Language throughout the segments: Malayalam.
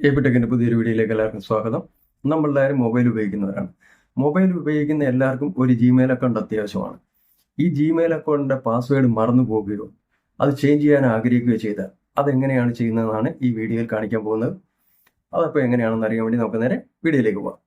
എപിടെക്കിന്റെ പുതിയൊരു വീഡിയോയിലേക്ക് എല്ലാവർക്കും സ്വാഗതം. നമ്മളെല്ലാവരും മൊബൈൽ ഉപയോഗിക്കുന്നവരാണ്. മൊബൈൽ ഉപയോഗിക്കുന്ന എല്ലാവർക്കും ഒരു ജിമെയിൽ അക്കൗണ്ട് അത്യാവശ്യമാണ്. ഈ ജിമെയിൽ അക്കൗണ്ടിന്റെ പാസ്വേഡ് മറന്നു പോകുകയോ അത് ചേഞ്ച് ചെയ്യാൻ ആഗ്രഹിക്കുകയോ ചെയ്താൽ അതെങ്ങനെയാണ് ചെയ്യുന്നതെന്നാണ് ഈ വീഡിയോയിൽ കാണിക്കാൻ പോകുന്നത്. അതപ്പോൾ എങ്ങനെയാണെന്ന് അറിയാൻ വേണ്ടി നമുക്ക് നേരെ വീഡിയോയിലേക്ക് പോകാം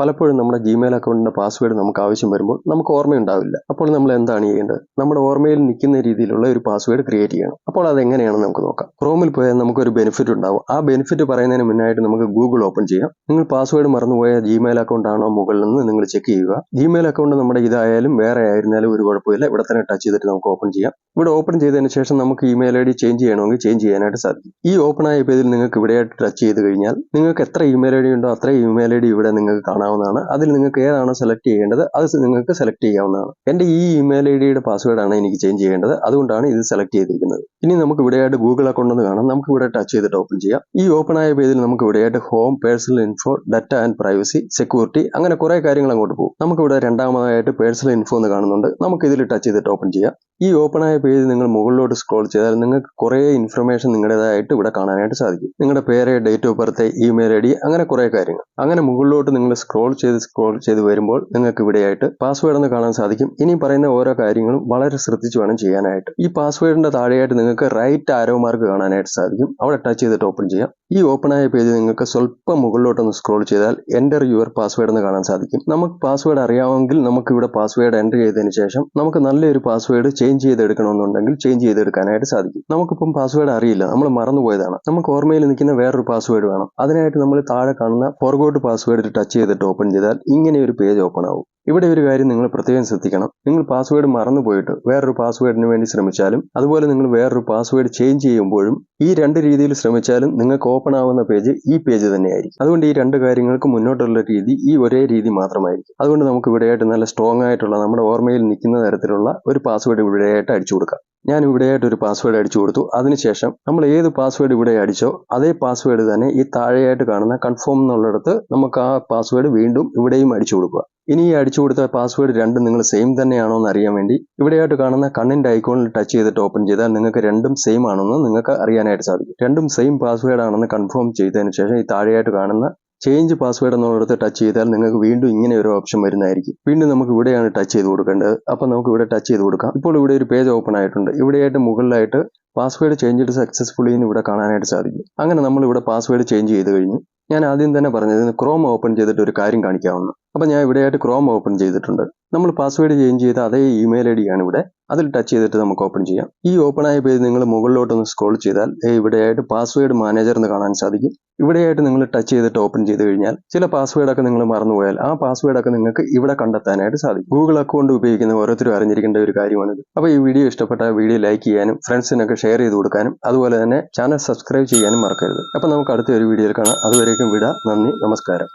പലപ്പോഴും നമ്മുടെ ജിമെയിൽ അക്കൗണ്ടിന്റെ പാസ്വേഡ് നമുക്ക് ആവശ്യം വരുമ്പോൾ നമുക്ക് ഓർമ്മയുണ്ടാവില്ല. അപ്പോൾ നമ്മൾ എന്താണ് ചെയ്യേണ്ടത്? നമ്മുടെ ഓർമ്മയിൽ നിൽക്കുന്ന രീതിയിലുള്ള ഒരു പാസ്വേഡ് ക്രിയേറ്റ് ചെയ്യണം. അപ്പോൾ അത് എങ്ങനെയാണെന്ന് നമുക്ക് നോക്കാം. ക്രോമിൽ പോയാൽ നമുക്ക് ഒരു ബെനിഫിറ്റ് ഉണ്ടാവും. ആ ബെനിഫിറ്റ് പറയുന്നതിന് മുന്നായിട്ട് നമുക്ക് ഗൂഗിൾ ഓപ്പൺ ചെയ്യാം. നിങ്ങൾ പാസ്വേഡ് മറന്നുപോയ ജിമെയിൽ അക്കൗണ്ട് ആണോ മുകളിൽ നിന്ന് നിങ്ങൾ ചെക്ക് ചെയ്യുക. ജിമെയിൽ അക്കൗണ്ട് നമ്മുടെ ഇതായാലും വേറെ ആയിരുന്നാലും ഒരു കുഴപ്പമില്ല. ഇവിടെ തന്നെ ടച്ച് ചെയ്തിട്ട് നമുക്ക് ഓപ്പൺ ചെയ്യാം. ഇവിടെ ഓപ്പൺ ചെയ്തതിന് ശേഷം നമുക്ക് ഇമെയിൽ ഐ ഡി ചേഞ്ച് ചെയ്യണമെങ്കിൽ ചേഞ്ച് ചെയ്യാനായിട്ട് സാധിക്കും. ഈ ഓപ്പൺ ആയ പേജിൽ നിങ്ങൾക്ക് ഇവിടെയായിട്ട് ടച്ച് ചെയ്ത് കഴിഞ്ഞാൽ നിങ്ങൾക്ക് എത്ര ഇമെയിൽ ഐ ഡി ഉണ്ടോ അത്ര ഇമെയിൽ ഐ ഡി ഇവിടെ നിങ്ങൾക്ക് കാണാവുന്നതാണ്. അതിൽ നിങ്ങൾക്ക് ഏതാണ് സെലക്ട് ചെയ്യേണ്ടത് അത് നിങ്ങൾക്ക് സെലക്ട് ചെയ്യാവുന്നതാണ്. എന്റെ ഈ ഇമെയിൽ ഐ ഡിയുടെ പാസ്വേഡ് ആണ് എനിക്ക് ചേഞ്ച് ചെയ്യേണ്ടത്. അതുകൊണ്ടാണ് ഇത് സെലക്ട് ചെയ്തിരിക്കുന്നത്. ഇനി നമുക്ക് ഇവിടെയായിട്ട് ഗൂഗിൾ അക്കൗണ്ട് എന്ന് കാണാം. നമുക്ക് ഇവിടെ ടച്ച് ചെയ്തിട്ട് ഓപ്പൺ ചെയ്യാം. ഈ ഓപ്പൺ ആയ പേജിൽ നമുക്ക് ഇവിടെയായിട്ട് home personal info data and privacy security അങ്ങനെ കുറെ കാര്യങ്ങൾ അങ്ങോട്ട് പോകും. നമുക്ക് ഇവിടെ രണ്ടാമതായിട്ട് പേഴ്സണൽ ഇൻഫോ എന്ന് കാണുന്നുണ്ട്. നമുക്ക് ഇതിൽ ടച്ച് ചെയ്തിട്ട് ഓപ്പൺ ചെയ്യാം. ഈ ഓപ്പൺ ആയ പേജ് നിങ്ങൾ മുകളിലോട്ട് സ്ക്രോൾ ചെയ്താൽ നിങ്ങൾക്ക് കുറേ ഇൻഫർമേഷൻ നിങ്ങളുടേതായിട്ട് ഇവിടെ കാണാനായിട്ട് സാധിക്കും. നിങ്ങളുടെ പേര് date of birth email I D അങ്ങനെ കുറേ കാര്യങ്ങൾ. അങ്ങനെ മുകളിലോട്ട് നിങ്ങൾ സ്ക്രോൾ ചെയ്ത് സ്ക്രോൾ ചെയ്ത് വരുമ്പോൾ നിങ്ങൾക്ക് ഇവിടെയായിട്ട് പാസ്വേഡ് എന്ന് കാണാൻ സാധിക്കും. ഇനി പറയുന്ന ഓരോ കാര്യങ്ങളും വളരെ ശ്രദ്ധിച്ച് വേണം ചെയ്യാനായിട്ട്. ഈ പാസ്വേഡിന്റെ താഴെയായിട്ട് നിങ്ങൾക്ക് റൈറ്റ് ആരോ മാർക്ക് കാണാനായിട്ട് സാധിക്കും. അവിടെ ടച്ച് ചെയ്തിട്ട് ഓപ്പൺ ചെയ്യാം. ഈ ഓപ്പൺ ആയ പേജ് നിങ്ങൾക്ക് സ്വല്പം മുകളിലോട്ടൊന്ന് സ്ക്രോൾ ചെയ്താൽ എന്റർ യുവർ പാസ്വേഡ് എന്ന് കാണാൻ സാധിക്കും. നമുക്ക് പാസ്വേഡ് അറിയാമെങ്കിൽ നമുക്ക് ഇവിടെ പാസ്വേഡ് എന്റർ ചെയ്തതിന് ശേഷം നമുക്ക് നല്ലൊരു പാസ്വേഡ് ചേഞ്ച് ചെയ്തെടുക്കണമെന്നുണ്ടെങ്കിൽ ചേഞ്ച് ചെയ്തെടുക്കാനായിട്ട് സാധിക്കും. നമുക്കിപ്പം പാസ്വേഡ് അറിയില്ല. നമ്മൾ മറന്നുപോയതാണ്. നമുക്ക് ഓർമ്മയിൽ നിൽക്കുന്ന വേറൊരു പാസ്വേഡ് വേണം. അതിനായിട്ട് നമ്മൾ താഴെ കാണുന്ന ഫോർഗോട്ട് പാസ്വേഡ് ടച്ച് ചെയ്തിട്ട് ഓപ്പൺ ചെയ്താൽ ഇങ്ങനെ ഒരു പേജ് ഓപ്പൺ ആവും. ഇവിടെ ഒരു കാര്യം നിങ്ങൾ പ്രത്യേകം ശ്രദ്ധിക്കണം. നിങ്ങൾ പാസ്വേഡ് മറന്നുപോയിട്ട് വേറൊരു പാസ്വേഡിന് വേണ്ടി ശ്രമിച്ചാലും അതുപോലെ നിങ്ങൾ വേറൊരു പാസ്വേഡ് ചേഞ്ച് ചെയ്യുമ്പോഴും ഈ രണ്ട് രീതിയിൽ ശ്രമിച്ചാലും നിങ്ങൾക്ക് ഓപ്പൺ ആവുന്ന പേജ് ഈ പേജ് തന്നെയായിരിക്കും. അതുകൊണ്ട് ഈ രണ്ട് കാര്യങ്ങൾക്ക് മുന്നോട്ടുള്ള രീതി ഈ ഒരേ രീതി മാത്രമായിരിക്കും. അതുകൊണ്ട് നമുക്ക് ഇവിടെയായിട്ട് നല്ല സ്ട്രോങ് ആയിട്ടുള്ള നമ്മുടെ ഓർമ്മയിൽ നിൽക്കുന്ന തരത്തിലുള്ള ഒരു പാസ്വേഡ് ഇവിടെയായിട്ട് അടിച്ചു കൊടുക്കാം. ഞാൻ ഇവിടെയായിട്ട് ഒരു പാസ്വേഡ് അടിച്ചു കൊടുത്തു. അതിനുശേഷം നമ്മൾ ഏത് പാസ്വേഡ് ഇവിടെ അടിച്ചോ അതേ പാസ്വേഡ് തന്നെ ഈ താഴെയായിട്ട് കാണുന്ന കൺഫേം എന്നുള്ളിടത്ത് നമുക്ക് ആ പാസ്വേഡ് വീണ്ടും ഇവിടെയും അടിച്ചു കൊടുക്കുക. ഇനി ഈ അടിച്ചു കൊടുത്ത പാസ്വേഡ് രണ്ടും നിങ്ങൾ സെയിം തന്നെയാണോ എന്ന് അറിയാൻ വേണ്ടി ഇവിടെയായിട്ട് കാണുന്ന കണ്ണിന്റെ ഐക്കോണിൽ ടച്ച് ചെയ്തിട്ട് ഓപ്പൺ ചെയ്താൽ നിങ്ങൾക്ക് രണ്ടും സെയിം ആണെന്ന് നിങ്ങൾക്ക് അറിയാനായിട്ട് സാധിക്കും. രണ്ടും സെയിം പാസ്വേഡ് ആണെന്ന് കൺഫേം ചെയ്തതിന് ശേഷം ഈ താഴെയായിട്ട് കാണുന്ന ചേഞ്ച് പാസ്വേഡ് എന്നുള്ളിടത്ത് ടച്ച് ചെയ്താൽ നിങ്ങൾക്ക് വീണ്ടും ഇങ്ങനെ ഒരു ഓപ്ഷൻ വരുന്നതായിരിക്കും. വീണ്ടും നമുക്ക് ഇവിടെയാണ് ടച്ച് ചെയ്ത് കൊടുക്കേണ്ടത്. അപ്പോൾ നമുക്ക് ഇവിടെ ടച്ച് ചെയ്ത് കൊടുക്കാം. ഇപ്പോൾ ഇവിടെ ഒരു പേജ് ഓപ്പൺ ആയിട്ടുണ്ട്. ഇവിടെയായിട്ട് മുകളിലായിട്ട് പാസ്വേഡ് ചേഞ്ച് സക്സസ്ഫുള്ളി എന്ന് ഇവിടെ കാണാനായിട്ട് സാധിക്കും. അങ്ങനെ നമ്മൾ ഇവിടെ പാസ്വേഡ് ചേഞ്ച് ചെയ്ത് കഴിഞ്ഞു. ഞാൻ ആദ്യം തന്നെ പറഞ്ഞത് ക്രോം ഓപ്പൺ ചെയ്തിട്ട് ഒരു കാര്യം കാണിക്കാവുന്നു. അപ്പോൾ ഞാൻ ഇവിടെയായിട്ട് ക്രോം ഓപ്പൺ ചെയ്തിട്ടുണ്ട്. നമ്മൾ പാസ്വേഡ് ചേഞ്ച് ചെയ്ത അതേ ഇമെയിൽ ഐ ഡി ആണ് ഇവിടെ. അതിൽ ടച്ച് ചെയ്തിട്ട് നമുക്ക് ഓപ്പൺ ചെയ്യാം. ഈ ഓപ്പൺ ആയ പേജ് നിങ്ങൾ മുകളിലോട്ടൊന്ന് സ്ക്രോൾ ചെയ്താൽ ഇവിടെയായിട്ട് പാസ്വേഡ് മാനേജർ എന്ന് കാണാൻ സാധിക്കും. ഇവിടെയായിട്ട് നിങ്ങൾ ടച്ച് ചെയ്തിട്ട് ഓപ്പൺ ചെയ്ത് കഴിഞ്ഞാൽ ചില പാസ്വേഡ് ഒക്കെ നിങ്ങൾ മറന്നുപോയാൽ ആ പാസ്വേഡ് ഒക്കെ നിങ്ങൾക്ക് ഇവിടെ കണ്ടെത്താനായിട്ട് സാധിക്കും. ഗൂഗിൾ അക്കൗണ്ട് ഉപയോഗിക്കുന്ന ഓരോരുത്തരും അറിഞ്ഞിരിക്കേണ്ട ഒരു കാര്യമാണിത്. അപ്പോൾ ഈ വീഡിയോ ഇഷ്ടപ്പെട്ട വീഡിയോ ലൈക്ക് ചെയ്യാനും ഫ്രണ്ട്സിനൊക്കെ ഷെയർ ചെയ്ത് കൊടുക്കാനും അതുപോലെ തന്നെ ചാനൽ സബ്സ്ക്രൈബ് ചെയ്യാനും മറക്കരുത്. അപ്പോൾ നമുക്ക് അടുത്ത ഒരു വീഡിയോയിൽ കാണാം. അതുവരേക്കും വിടാം. നന്ദി. നമസ്കാരം.